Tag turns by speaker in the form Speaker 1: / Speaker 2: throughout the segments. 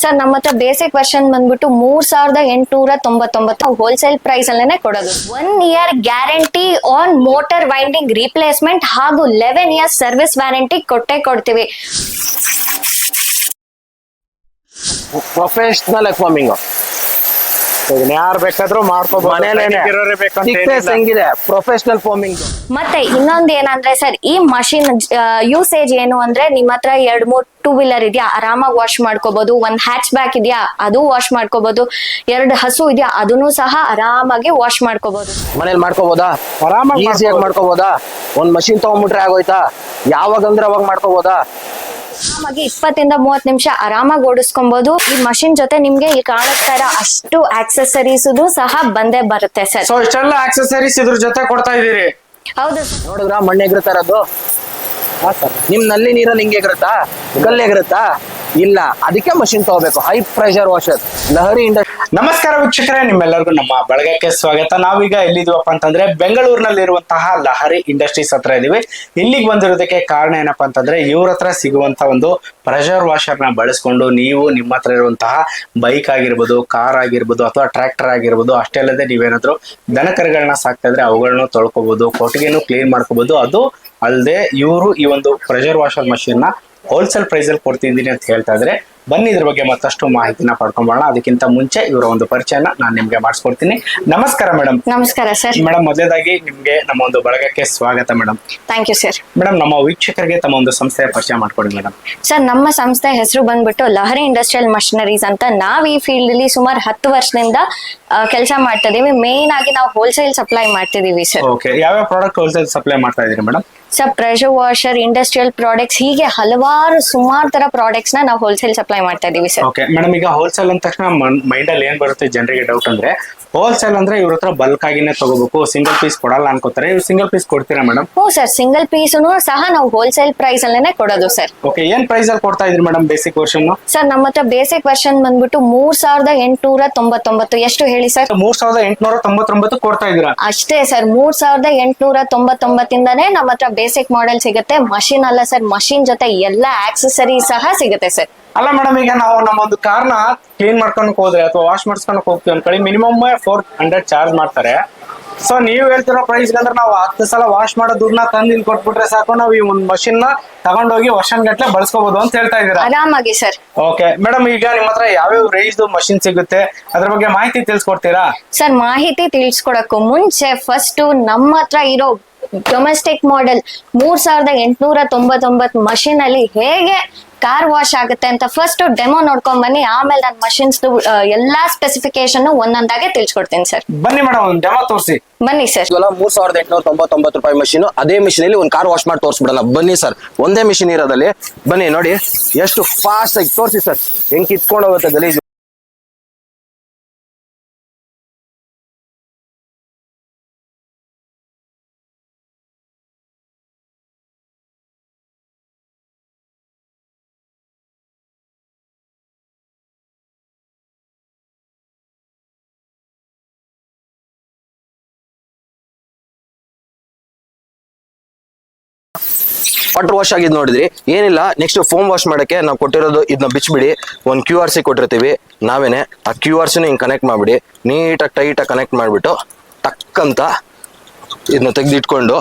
Speaker 1: Sir ನಮ್ಮ ಹತ್ರ basic version ಬಂದ್ಬಿಟ್ಟು ಮೂರ್ ಸಾವಿರದ ಎಂಟುನೂರ ತೊಂಬತ್ತೊಂಬತ್ತು ಹೋಲ್ಸೇಲ್ ಪ್ರೈಸ್ ಅಲ್ಲೇನೆ ಕೊಡೋದು. One year guarantee on motor winding replacement ಹಾಗೂ ಲೆವೆನ್ ಇಯರ್ಸ್ ಸರ್ವಿಸ್ ವ್ಯಾರಂಟಿ ಕೊಟ್ಟೆ ಕೊಡ್ತೀವಿ.
Speaker 2: ಪ್ರೊಫೆಷನಲ್ ಫಾರ್ಮಿಂಗ್
Speaker 3: ಇದನ್ನ ಯಾರು ಬೇಕಾದ್ರೂ ಮಾಡ್ಕೋಬಹುದು
Speaker 2: ಮನೇಲೇನೆ ಥಿಕ್ನೆಸ್ ಹೆಂಗಿದೆ? ಪ್ರೊಫೆಷನಲ್ ಫೋಮಿಂಗ್
Speaker 1: ಮತ್ತೆ ಇನ್ನೊಂದ್ ಏನಂದ್ರೆ ಸರ್ ಈ ಮಷಿನ್ ಯೂಸೇಜ್ ಏನು ಅಂದ್ರೆ ನಿಮ್ ಹತ್ರ ಎರಡ್ ಮೂರ್ ಟೂ ವೀಲರ್ ಇದೆಯಾ ಆರಾಮಾಗಿ ವಾಶ್ ಮಾಡ್ಕೋಬಹುದು ಒಂದ್ ಹ್ಯಾಚ್ ಬ್ಯಾಕ್ ಇದೆಯಾ ಅದು ವಾಶ್ ಮಾಡ್ಕೋಬಹುದು ಎರಡ್ ಹಸು ಇದೆಯಾ ಅದನ್ನು ಸಹ ಆರಾಮಾಗಿ ವಾಶ್ ಮಾಡ್ಕೋಬಹುದು
Speaker 2: ಮನೇಲಿ ಮಾಡ್ಕೋಬಹುದಾ
Speaker 3: ಆರಾಮಾಗಿ
Speaker 2: ಈಸಿಯಾಗಿ ಮಾಡ್ಕೋಬೋದಾ. ಒಂದ್ ಮಷಿನ್ ತಗೊಂಡ್ಬಿಟ್ರೆ ಆಗೋಯ್ತಾ? ಯಾವಾಗ ಅಂದ್ರೆ ಅವಾಗ ಮಾಡ್ಕೋಬೋದಾ?
Speaker 1: ಆರಾಮಾಗಿ ಇಪ್ಪತ್ತಿಂದ ಮೂವತ್ ನಿಮಿಷ ಆರಾಮಾಗಿ ಓಡಿಸ್ಕೊಬಹುದು ಈ ಮಷಿನ್ ಜೊತೆ ನಿಮ್ಗೆ ಇಲ್ಲಿ ಕಾಣಿಸ್ತಾ ಇರೋ ಅಷ್ಟು ಆಕ್ಸೆಸರೀಸ್ ಸಹ ಬಂದೇ ಬರುತ್ತೆ ಸರ್.
Speaker 3: ಸೊ ಇಷ್ಟೆಲ್ಲ ಆಕ್ಸೆಸರೀಸ್ ಇದ್ರ ಜೊತೆ ಕೊಡ್ತಾ ಇದೀರಿ
Speaker 1: ಹೌದು ಸರ್.
Speaker 2: ನೋಡಿದ್ರ ಅದು ಹಾ ಇರೋದು? ನಿಮ್ನಲ್ಲಿ ನೀರಲ್ಲಿ ಹಿಂಗೆ ಇರುತ್ತಾ ಕಲ್ಲು ಎಗರುತ್ತಾ? ಇಲ್ಲ, ಅದಕ್ಕೆ ಮಷಿನ್ ತಗೋಬೇಕು. High pressure washer Lahari industry
Speaker 3: ನಮಸ್ಕಾರ ವೀಕ್ಷಕರೇ, ನಿಮ್ಮೆಲ್ಲರಿಗೂ ನಮ್ಮ ಬಳಗಕ್ಕೆ ಸ್ವಾಗತ. ನಾವೀಗ ಎಲ್ಲಿದೀವಪ್ಪ ಅಂತಂದ್ರೆ ಬೆಂಗಳೂರಿನಲ್ಲಿರುವಂತಹ ಲಹರಿ ಇಂಡಸ್ಟ್ರೀಸ್ ಹತ್ರ ಇದೀವಿ ಇಲ್ಲಿಗೆ ಬಂದಿರೋದಕ್ಕೆ ಕಾರಣ ಏನಪ್ಪಾ ಅಂತಂದ್ರೆ ಇವ್ರ ಹತ್ರ ಸಿಗುವಂತ ಒಂದು ಪ್ರೆಷರ್ ವಾಷರ್ನ ಬಳಸ್ಕೊಂಡು ನೀವು ನಿಮ್ಮ ಹತ್ರ ಇರುವಂತಹ ಬೈಕ್ ಆಗಿರ್ಬೋದು ಕಾರ್ ಆಗಿರ್ಬೋದು ಅಥವಾ ಟ್ರ್ಯಾಕ್ಟರ್ ಆಗಿರ್ಬೋದು, ಅಷ್ಟೇ ಅಲ್ಲದೆ ನೀವೇನಾದ್ರೂ ದನಕರುಗಳನ್ನ ಸಾಕ್ತಾ ಇದ್ರೆ ಅವುಗಳನ್ನ ತೊಳ್ಕೊಬಹುದು ಕೊಟ್ಟಿಗೆನೂ ಕ್ಲೀನ್ ಮಾಡ್ಕೋಬಹುದು ಅದು ಅಲ್ಲದೆ ಇವರು ಈ ಒಂದು ಪ್ರೆಷರ್ ವಾಷರ್ ಮಷೀನ್ನ ಹೋಲ್ಸೇಲ್ ಪ್ರೈಸ್ ಅಲ್ಲಿ ಕೊಡ್ತಿದ್ದೀನಿ ಅಂತ ಹೇಳ್ತಾ ಇದ್ರೆ ಬನ್ನಿ ಇದ್ರ ಬಗ್ಗೆ ಮತ್ತಷ್ಟು ಮಾಹಿತಿನ ಪಡ್ಕೊಂಬೋಣ ಅದಕ್ಕಿಂತ ಮುಂಚೆ ಇವರ ಒಂದು ಪರಿಚಯನ ನಾನು ನಿಮ್ಗೆ ಮಾಡಿಸ್ಕೊಡ್ತೀನಿ. ನಮಸ್ಕಾರ ಮೇಡಮ್.
Speaker 1: ನಮಸ್ಕಾರ ಸರ್.
Speaker 3: ಮೇಡಮ್ ಮೊದಲೇದಾಗಿ ನಿಮ್ಗೆ ನಮ್ಮ ಒಂದು ಬಳಗಕ್ಕೆ ಸ್ವಾಗತ madam.
Speaker 1: Thank you sir.
Speaker 3: Madam ನಮ್ಮ ವೀಕ್ಷಕರಿಗೆ ತಮ್ಮ ಒಂದು ಸಂಸ್ಥೆಯ ಪರಿಚಯ ಮಾಡ್ಕೊಡಿ ಮೇಡಮ್.
Speaker 1: ಸರ್ ನಮ್ಮ ಸಂಸ್ಥೆ ಹೆಸರು ಬಂದ್ಬಿಟ್ಟು ಲಹರಿ ಇಂಡಸ್ಟ್ರಿಯಲ್ ಮಷಿನರೀಸ್ ಅಂತ ನಾವ್ ಈ ಫೀಲ್ಡ್ ಅಲ್ಲಿ ಸುಮಾರು ಹತ್ತು ವರ್ಷದಿಂದ ಕೆಲಸ ಮಾಡ್ತಾ ಇದೀವಿ. ಮೇನ್ ಆಗಿ ನಾವು ಹೋಲ್ಸೇಲ್ ಸಪ್ಲೈ ಮಾಡ್ತಿದೀವಿ ಸರ್.
Speaker 3: ಓಕೆ ಯಾವ ಪ್ರಾಡಕ್ಟ್ ಹೋಲ್ಸೇಲ್ ಸಪ್ಲೈ ಮಾಡ್ತಾ ಇದೀರಿ madam?
Speaker 1: Sir pressure washer industrial products ಹೀಗೆ ಹಲವಾರು ಸುಮಾರು ತರ ಪ್ರಾಡಕ್ಟ್ಸ್ನ ನಾವು ಹೋಲ್ಸೇಲ್ ಸಪ್ಲೈ ಮಾಡ್ತಾ ಇದೀವಿ ಸರ್
Speaker 3: ಮೇಡಮ್ ಈಗ ಹೋಲ್ಸೇಲ್ ಅಂದ ತಕ್ಷಣ ಮೈಂಡ್ ಅಲ್ಲಿ ಏನ್ ಬರುತ್ತೆ? ಜನರಿಗೆ ಡೌಟ್ ಅಂದ್ರೆ ಹೋಲ್ಸೇಲ್ ಅಂದ್ರೆ ಇವ್ರ ಹತ್ರ ಬಲ್ಕ್ ಆಗಿನೇ ತಗೋಬೇಕು ಸಿಂಗಲ್ ಪೀಸ್ ಕೊಡಲ್ಲ ಅನ್ಕೋತಾರೆ. ಇವ್ರು ಸಿಂಗಲ್ ಪೀಸ್ ಕೊಡ್ತೀರಾ ಮೇಡಮ್
Speaker 1: ಹ್ಞೂ ಸರ್ ಸಿಂಗಲ್ ಪೀಸ್ನು ಸಹ ನಾವು ಹೋಲ್ಸೇಲ್ ಪ್ರೈಸ್ ಅಲ್ಲೇನೆ ಕೊಡೋದು ಸರ್
Speaker 3: ಓಕೆ ಏನ್ ಪ್ರೈಸ್ ಅಲ್ಲಿ ಕೊಡ್ತಾ ಇದ್ರಿ ಮೇಡಮ್ ಬೇಸಿಕ್ ವರ್ಷನ್
Speaker 1: ಸರ್ ನಮ್ಮ ಹತ್ರ ಬೇಸಿಕ್ ವರ್ಷನ್ ಬಂದ್ಬಿಟ್ಟು ಮೂರ್ ಸಾವಿರದ ಎಂಟುನೂರ ತೊಂಬತ್ತೊಂಬತ್ತು. ಎಷ್ಟು ಹೇಳಿ ಸರ್
Speaker 3: ಮೂರ್ ಸಾವಿರದ ಎಂಟುನೂರ ತೊಂಬತ್ತೊಂಬತ್ತು ಕೊಡ್ತಾ ಇದೀರಾ
Speaker 1: ಅಷ್ಟೇ ಸರ್ ಮೂರ್ ಸಾವಿರದ ಎಂಟುನೂರ ತೊಂಬತ್ತೊಂಬತ್ತಿಂದಾನೇ ನಮ್ಮ ಹತ್ರ ಬೇಸಿಕ್ ಮಾಡೆಲ್ ಸಿಗುತ್ತೆ. ಮಷಿನ್ ಅಲ್ಲ ಸರ್ ಮಷಿನ್ ಜೊತೆ ಎಲ್ಲ ಆಕ್ಸೆಸರಿ ಸಹ ಸಿಗುತ್ತೆ ಸರ್
Speaker 3: ಅಲ್ಲ ಮೇಡಮ್ ಈಗ ನಾವು ನಮ್ಮ ಒಂದು ಕಾರ್ನ ಕ್ಲೀನ್ ಮಾಡ್ಕೊಳಕ್ ಹೋದ್ರೆ ಅಥವಾ ವಾಶ್ ಮಾಡ್ಸ್ಕೊಳಕ್ ಹೋಗ್ತೀವಿ ಅನ್ಕೊಳ್ಳಿ ಮಿನಿಮಮ್ ಫೋರ್ ಹಂಡ್ರೆಡ್ ಚಾರ್ಜ್ ಮಾಡ್ತಾರೆ. ಸೊ ನೀವು ಹೇಳ್ತಿರೋ ಪ್ರೈಸ್ ಅಂದ್ರೆ ನಾವು ಹತ್ತು ಸಲ ವಾಶ್ ಮಾಡೋ ದುಡ್ಡನ್ನ ತಂದು ಇಲ್ಲಿ ಕೊಟ್ಬಿಟ್ರೆ ಸಾಕು. ನಾವು ಈ ಒಂದು ಮಷಿನ್ನ ತಗೊಂಡೋಗಿ ವರ್ಷನ್ ಗಟ್ಲೆ ಬಳಸ್ಕೋಬಹುದು ಅಂತ ಹೇಳ್ತಾ ಇದೀರಾ
Speaker 1: ಆರಾಮಾಗಿ ಸರ್
Speaker 3: ಓಕೆ ಮೇಡಮ್ ಈಗ ನಿಮ್ಮ ಹತ್ರ ಯಾವ್ಯಾವ ರೇಂಜ್ ಮಷಿನ್ ಸಿಗುತ್ತೆ? ಅದ್ರ ಬಗ್ಗೆ ಮಾಹಿತಿ ತಿಳಿಸ್ಕೊಡ್ತೀರಾ?
Speaker 1: ಸರ್ ಮಾಹಿತಿ ತಿಳಿಸ್ಕೊಡಕ್ಕೂ ಮುಂಚೆ ಫಸ್ಟ್ ನಮ್ಮ ಹತ್ರ ಇರೋ ಡೊಮೆಸ್ಟಿಕ್ ಮಾಡೆಲ್ ಮೂರ್ ಸಾವಿರದ ಎಂಟುನೂರ ತೊಂಬತ್ತೊಂಬತ್ ಮಷಿನ್ ಅಲ್ಲಿ ಹೇಗೆ ಕಾರ್ ವಾಶ್ ಆಗುತ್ತೆ ಅಂತ ಫಸ್ಟ್ ಡೆಮೋ ನೋಡ್ಕೊಂಡ್ ಬನ್ನಿ. ಆಮೇಲೆ ನಾನು ಮಷಿನ್ಸ್ ಎಲ್ಲಾ ಸ್ಪೆಸಿಫಿಕೇಶನ್ ಒಂದೊಂದಾಗೆ ತಿಳಿಸ್ಕೊಡ್ತೀನಿ ಸರ್
Speaker 3: ಬನ್ನಿ ಮೇಡಮ್ ಒಂದು ಡೆಮೋ ತೋರಿಸಿ.
Speaker 1: ಬನ್ನಿ ಸರ್
Speaker 2: ಇವಾಗ ಮೂರ್ ಸಾವಿರದ ಎಂಟುನೂರ ತೊಂಬತ್ತೊಂಬತ್ತು ರೂಪಾಯಿ ಮಷಿನ್ ಅದೇ ಮಿಷಿನ್ ಅಲ್ಲಿ ಒಂದು ಕಾರ್ ವಾಶ್ ಮಾಡಿ ತೋರಿಸ್ಬಿಡಲ್ಲ. ಬನ್ನಿ ಸರ್ ಒಂದೇ ಮಿಷಿನ್ ಇರೋದಲ್ಲಿ. ಬನ್ನಿ ನೋಡಿ ಎಷ್ಟು ಫಾಸ್ಟ್ ಆಗಿ ತೋರಿಸಿ ಸರ್ ಹೆಂಗ್ ಕಿತ್ಕೊಂಡು ಹೋಗುತ್ತೆ ಗಲೀಜು. ವಾಟರ್ ವಾಶ್ ಆಗಿದ್ ನೋಡಿದ್ರಿ. ಏನಿಲ್ಲ ನೆಕ್ಸ್ಟ್ ಫೋಮ್ ವಾಶ್ ಮಾಡಕ್ಕೆ ನಾವು ಕೊಟ್ಟಿರೋದು ಇದನ್ನ ಬಿಚ್ಬಿಡಿ. ಒಂದು ಕ್ಯೂ ಆರ್ ಸಿ ಕೊಟ್ಟಿರ್ತೀವಿ, ನಾವೇನೆ ಆ ಕ್ಯೂ ಆರ್ ಸಿನ ಹಿಂಗೆ ಕನೆಕ್ಟ್ ಮಾಡ್ಬಿಡಿ. ನೀಟಾಗಿ ಟೈಟಾಗಿ ಕನೆಕ್ಟ್ ಮಾಡಿಬಿಟ್ಟು ತಕ್ಕಂತ ಇದನ್ನ ತೆಗೆದಿಟ್ಕೊಂಡು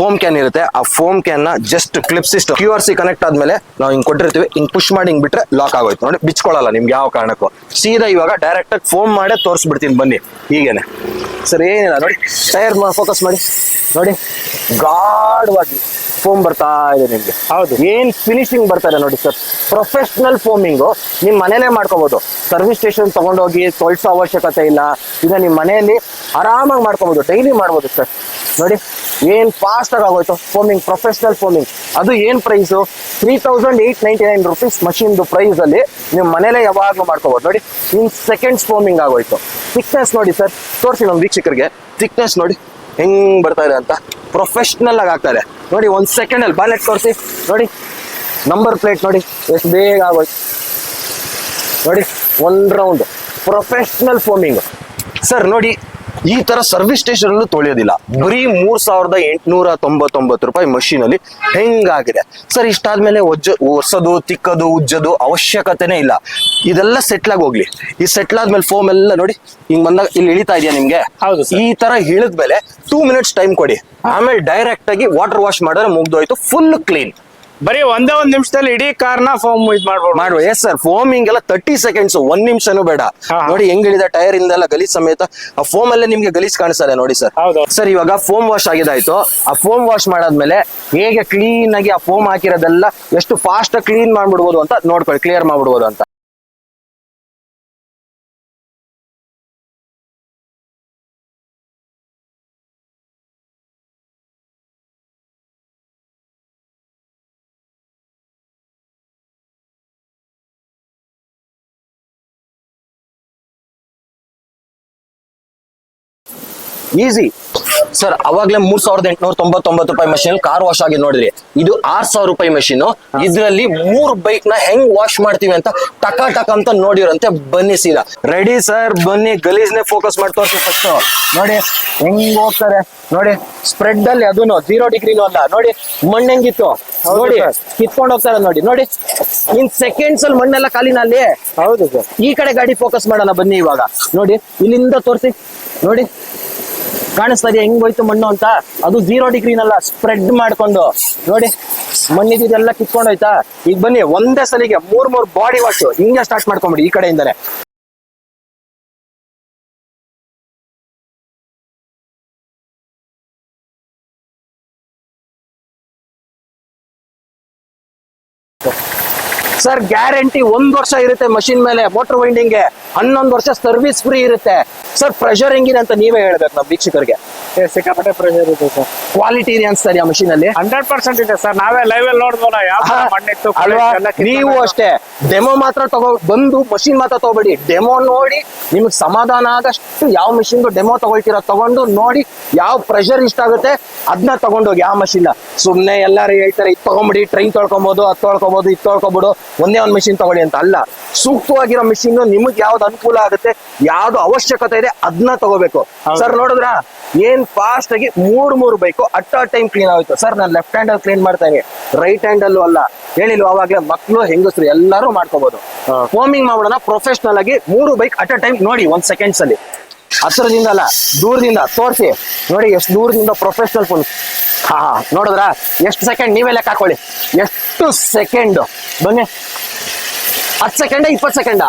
Speaker 2: ಫೋಮ್ ಕ್ಯಾನ್ ಇರುತ್ತೆ. ಆ ಫೋಮ್ ಕ್ಯಾನ್ನ ಜಸ್ಟ್ ಕ್ಲಿಪ್ ಇಷ್ಟು ಕ್ಯೂ ಆರ್ ಸಿ ಕನೆಕ್ಟ್ ಆದ್ಮೇಲೆ ನಾವು ಹಿಂಗ್ ಕೊಟ್ಟಿರ್ತೀವಿ. ಹಿಂಗ್ ಪುಷ್ ಮಾಡಿ ಹಿಂಗ್ ಬಿಟ್ರೆ ಲಾಕ್ ಆಗೋಯ್ತು. ನೋಡಿ ಬಿಚ್ಕೊಳ್ಳಲ್ಲ ನಿಮ್ಗೆ ಯಾವ ಕಾರಣಕ್ಕೂ. ಸೀದಾ ಇವಾಗ ಡೈರೆಕ್ಟ್ ಆಗಿ ಫೋಮ್ ಮಾಡೇ ತೋರಿಸ್ಬಿಡ್ತೀನಿ ಬನ್ನಿ. ಹೀಗೇನೆ ಸರ್ ಏನಿಲ್ಲ. ನೋಡಿ ಟೈರ್ ಫೋಕಸ್ ಮಾಡಿ. ನೋಡಿ ಗಾಢವಾಗಿ ಫೋಮ್ ಬರ್ತಾ ಇದೆ ನಿಮ್ಗೆ.
Speaker 3: ಹೌದು.
Speaker 2: ಏನ್ ಫಿನಿಶಿಂಗ್ ಬರ್ತಾರೆ ನೋಡಿ ಸರ್. ಪ್ರೊಫೆಷನಲ್ ಫೋಮಿಂಗು ನಿಮ್ ಮನೇಲೆ ಮಾಡ್ಕೋಬಹುದು ಸರ್ವಿಸ್ ಸ್ಟೇಷನ್ ತಗೊಂಡೋಗಿ ತೊಳ್ಸೋ ಅವಶ್ಯಕತೆ ಇಲ್ಲ. ಈಗ ನಿಮ್ ಮನೆಯಲ್ಲಿ ಆರಾಮಾಗಿ ಮಾಡ್ಕೋಬಹುದು ಡೈಲಿ ಮಾಡ್ಬೋದು ಸರ್. ನೋಡಿ ಏನ್ ಫಾಸ್ಟ್ ಆಗಿ ಆಗೋಯ್ತು? ಫೋಮಿಂಗ್ ಪ್ರೊಫೆಷನಲ್ ಫೋಮಿಂಗ್ ಅದು ಏನ್ price three thousand eight ninety nine rupees ಮಷೀನ್ದು price ಅಲ್ಲಿ ನೀವು ಮನೇಲೆ ಯಾವಾಗಲೂ ಮಾಡ್ಕೋಬಹುದು ನೋಡಿ, ಇನ್ ಸೆಕೆಂಡ್ಸ್ ಫೋಮಿಂಗ್ ಆಗೋಯ್ತು. ಥಿಕ್ನೆಸ್ ನೋಡಿ ಸರ್ ತೋರಿಸಿ ನಮ್ಮ ವೀಕ್ಷಕರಿಗೆ. ಥಿಕ್ನೆಸ್ ನೋಡಿ ಹೆಂಗ್ ಬರ್ತಾ ಇದೆ ಅಂತ. ಪ್ರೊಫೆಷನಲ್ ಆಗಿ ಆಗ್ತಾ ನೋಡಿ, ಒಂದು ಸೆಕೆಂಡ್ ಅಲ್ಲಿ ಬಾಲೆಟ್ ತೋರಿಸಿ. ನೋಡಿ ನಂಬರ್ ಪ್ಲೇಟ್ ನೋಡಿ ಎಷ್ಟು ಬೇಗ ಆಗೋಯ್ತು. ನೋಡಿ, ಒಂದು ರೌಂಡ್ ಪ್ರೊಫೆಷನಲ್ ಫೋಮಿಂಗ್ ಸರ್ ನೋಡಿ ಈ ತರ ಸರ್ವಿಸ್ ಸ್ಟೇಷನ್ ಅಲ್ಲೂ ತೊಳೆಯೋದಿಲ್ಲ. ಬರೀ ಮೂರ್ ಸಾವಿರದ ಎಂಟುನೂರ ತೊಂಬತ್ತೊಂಬತ್ತು ರೂಪಾಯಿ ಮಷೀನ್ ಅಲ್ಲಿ ಹೆಂಗಾಗಿದೆ? ಸರ್ ಇಷ್ಟಾದ್ಮೇಲೆ ಒಜ್ಜ ಒರ್ಸೋದು ತಿಕ್ಕದು ಉಜ್ಜೋದು ಅವಶ್ಯಕತೆನೇ ಇಲ್ಲ. ಇದೆಲ್ಲ ಸೆಟ್ಲ್ ಆಗಿ ಹೋಗ್ಲಿ. ಈ ಸೆಟ್ಲ್ ಆದ್ಮೇಲೆ ಫೋಮ್ ಎಲ್ಲ ನೋಡಿ ಹಿಂಗ್ ಬಂದಾಗ ಇಲ್ಲಿ ಇಳಿತಾ ಇದೆಯಾ ನಿಮ್ಗೆ. ಈ ತರ ಇಳಿದ್ಮೇಲೆ ಟೂ ಮಿನಿಟ್ಸ್ ಟೈಮ್ ಕೊಡಿ. ಆಮೇಲೆ ಡೈರೆಕ್ಟ್ ಆಗಿ ವಾಟರ್ ವಾಶ್ ಮಾಡಿದ್ರೆ ಮುಗ್ದೋಯ್ತು ಫುಲ್ ಕ್ಲೀನ್
Speaker 3: ಬರೀ ಒಂದೇ ಒಂದ್ ನಿಮಿಷದಲ್ಲಿ ಇಡೀ ಕಾರ್ನ ಫೋಮ್ ಇದ್ ಮಾಡ್ಬೋದು.
Speaker 2: ಮಾಡುವ. ಎಸ್ ಸರ್ ಫೋಮಿಂಗ್ ಎಲ್ಲ ತರ್ಟಿ ಸೆಕೆಂಡ್ಸ್ ಒಂದ್ ನಿಮಿಷನೂ ಬೇಡ. ನೋಡಿ ಹೆಂಗ್ ಇಳಿದ ಟೈರ್ ಇಂದೆಲ್ಲ ಗಲೀಜ್ ಸಮೇತ ಆ ಫೋಮ್ ಅಲ್ಲೇ ನಿಮ್ಗೆ ಗಲೀಜ್ ಕಾಣಿಸ್ತಾರೆ ನೋಡಿ ಸರ್
Speaker 3: ಹೌದು.
Speaker 2: ಸರ್ ಇವಾಗ ಫೋಮ್ ವಾಶ್ ಆಗಿದಾಯ್ತು. ಆ ಫೋಮ್ ವಾಶ್ ಮಾಡಾದ್ಮೇಲೆ ಹೇಗೆ ಕ್ಲೀನ್ ಆಗಿ ಆ ಫೋಮ್ ಹಾಕಿರೋದೆಲ್ಲ ಎಷ್ಟು ಫಾಸ್ಟ್ ಕ್ಲೀನ್ ಮಾಡ್ಬಿಡ್ಬೋದು ಅಂತ ನೋಡ್ಕೊಳ್ಳಿ ಕ್ಲಿಯರ್ ಮಾಡ್ಬಿಡ್ಬೋದು ಅಂತ. ಈಸಿ ಸರ್ ಅವಾಗ್ಲೇ ಮೂರ್ ಸಾವಿರದ ಎಂಟುನೂರ ತೊಂಬತ್ತೊಂಬತ್ತು ರೂಪಾಯಿ ಮಷಿನ್ ಕಾರ್ ವಾಶ್ ಆಗಿ ನೋಡಿದ್ರಿ. ಇದು ಆರ್ ಸಾವಿರ ರೂಪಾಯಿ ಮಷಿನ್ ಇದ್ರಲ್ಲಿ ಮೂರ್ ಬೈಕ್ನ ಹೆಂಗ್ ವಾಶ್ ಮಾಡ್ತೀವಿ ಅಂತ ಟಕ ಟಕ ಅಂತ ನೋಡಿರಂತೆ ಬನ್ನಿ ಸೀದಾ. ರೆಡಿ ಸರ್ ಬನ್ನಿ. ಗಲೀಜ್ನೆ ಫೋಕಸ್ ಮಾಡಿ ತೋರಿಸಿ ಫಸ್ಟ್ ನೋಡಿ ಹೆಂಗ್ ಹೋಗ್ತಾರೆ? ನೋಡಿ ಸ್ಪ್ರೆಡ್ ಅಲ್ಲಿ ಅದನ್ನು ಜೀರೋ ಡಿಗ್ರಿನೂ ಅಲ್ಲ. ನೋಡಿ ಮಣ್ಣು ಹೆಂಗಿತ್ತು ನೋಡಿ. ಕಿತ್ಕೊಂಡು ಹೋಗ್ತಾರೆ ನೋಡಿ. ನೋಡಿ ಇನ್ ಸೆಕೆಂಡ್ಸ್ ಅಲ್ಲಿ ಮಣ್ಣೆಲ್ಲ ಖಾಲಿನ ಅಲ್ಲಿ?
Speaker 3: ಹೌದು ಸರ್
Speaker 2: ಈ ಕಡೆ ಗಾಡಿ ಫೋಕಸ್ ಮಾಡೋಣ ಬನ್ನಿ ಇವಾಗ. ನೋಡಿ ಇಲ್ಲಿಂದ ತೋರಿಸಿ. ನೋಡಿ ಕಾಣಿಸ್ತಾ ಇದೆಯಾ ಹೆಂಗ್ ಹೋಯ್ತು ಮಣ್ಣು ಅಂತ? ಅದು ಜೀರೋ ಡಿಗ್ರಿನಲ್ಲ ಸ್ಪ್ರೆಡ್ ಮಾಡ್ಕೊಂಡು. ನೋಡಿ ಮಣ್ಣಿದೆಲ್ಲ ಕಿತ್ಕೊಂಡೋಯ್ತಾ? ಈಗ ಬನ್ನಿ, ಒಂದೇ ಸಲಿಗೆ ಮೂರ್ ಮೂರ್ ಬಾಡಿ ವಾಶ್ ಹಿಂಗೆ ಸ್ಟಾರ್ಟ್ ಮಾಡ್ಕೊಂಬಿಡಿ ಈ ಕಡೆಯಿಂದನೇ ಸರ್ ಗ್ಯಾರಂಟಿ ಒಂದ್ ವರ್ಷ ಇರುತ್ತೆ ಮಷಿನ್ ಮೇಲೆ ಮೋಟರ್ ವೈಂಡಿಂಗ್ ಹನ್ನೊಂದು ವರ್ಷ ಸರ್ವಿಸ್ ಫ್ರೀ ಇರುತ್ತೆ. ಸರ್ ಪ್ರೆಷರ್ ಹೆಂಗಿದೆ ಅಂತ ನೀವೇ ಹೇಳ್ಬೇಕು ನಮ್ಮ ವೀಕ್ಷಕರಿಗೆ.
Speaker 3: ಸಿಕ್ಕಾಪಟ್ಟೆ ಪ್ರೆಷರ್ ಇದೆ ಸರ್
Speaker 2: ಕ್ವಾಲಿಟಿ ಇದೆ ಅನ್ಸ್ತಾರೆ ಆ ಮಷೀನ್ ಅಲ್ಲಿ.
Speaker 3: ಹಂಡ್ರೆಡ್ ಪರ್ಸೆಂಟ್ ಇದೆ ಸರ್ ನಾವೇ ಲೈವ್ ಅಲ್ಲಿ ನೋಡ್ಬೋದ ಯಾವ ತರ ಮಣ್ಣಿತ್ತು
Speaker 2: ಅಲ್ವಾ?
Speaker 3: ಎಲ್ಲ
Speaker 2: ನೀವು ಅಷ್ಟೇ. ಡೆಮೋ ಮಾತ್ರ ತಗೋ ಬಂದು ಮಷಿನ್ ಮಾತ್ರ ತಗೋಬೇಡಿ. ಡೆಮೋ ನೋಡಿ ನಿಮ್ಗೆ ಸಮಾಧಾನ ಆದಷ್ಟು ಯಾವ ಮಷಿನ್ ಡೆಮೋ ತಗೊಳ್ತೀರಾ ತಗೊಂಡು ನೋಡಿ ಯಾವ ಪ್ರೆಷರ್ ಇಷ್ಟ ಆಗುತ್ತೆ ಅದನ್ನ ತಗೊಂಡೋಗಿ ಯಾವ ಮಷಿನ್ ಸುಮ್ನೆ ಎಲ್ಲಾರು ಹೇಳ್ತಾರೆ ಇದು ತಗೊಂಬಿಡಿ ಟ್ರೈನ್ ತೊಳ್ಕೊಬಹುದು ಅದ್ ತೊಳ್ಕೊಬಹುದು ಇದು ತೊಳ್ಕೊಬಹುದು ಒಂದೇ ಒಂದು ಮಿಷಿನ್ ತಗೊಳ್ಳಿ ಅಂತ ಅಲ್ಲ. ಸೂಕ್ತವಾಗಿರೋ ಮಿಷಿನ್ ನಿಮಗೆ ಯಾವ್ದು ಅನುಕೂಲ ಆಗುತ್ತೆ ಯಾವ್ದು ಅವಶ್ಯಕತೆ ಇದೆ ಅದನ್ನ ತಗೋಬೇಕು. ಸರ್ ನೋಡಿದ್ರ? ಏನ್ ಫಾಸ್ಟ್ ಆಗಿ ಮೂರ್ ಮೂರ್ bike at a time clean ಆಯ್ತು ಸರ್ ನಾನು ಲೆಫ್ಟ್ ಹ್ಯಾಂಡ್ ಅಲ್ಲಿ ಕ್ಲೀನ್ ಮಾಡ್ತಾ ಇದೀನಿ ರೈಟ್ ಹ್ಯಾಂಡ್ ಅಲ್ಲೂ ಅಲ್ಲ. ಹೇಳಿಲ್ವ ಅವಾಗ್ಲೇ ಮಕ್ಕಳು ಹೆಂಗಸರು ಎಲ್ಲರೂ ಮಾಡ್ಕೋಬಹುದು. ಫೋಮಿಂಗ್ ಮಾಡೋಣ ಪ್ರೊಫೆಷನಲ್ ಆಗಿ ಮೂರು ಬೈಕ್ ಅಟ್ ಅ ಟೈಮ್ ನೋಡಿ ಒಂದ್ ಸೆಕೆಂಡ್ಸ್ ಅಲ್ಲಿ. ಹತ್ರದಿಂದ ಅಲ್ಲ ದೂರದಿಂದ ತೋರಿಸಿ. ನೋಡಿ ಎಷ್ಟು ದೂರದಿಂದ ಪ್ರೊಫೆಷನಲ್ ಫೋನ್ ಹಾ ನೋಡಿದ್ರ? ಎಷ್ಟು ಸೆಕೆಂಡ್ ನೀವೇ ಲೆಕ್ಕ ಹಾಕೊಳ್ಳಿ. ಎಷ್ಟು ಸೆಕೆಂಡ್ ಬನ್ನಿ. ಹತ್ತು ಸೆಕೆಂಡ್ ಇಪ್ಪತ್ತು ಸೆಕೆಂಡಾ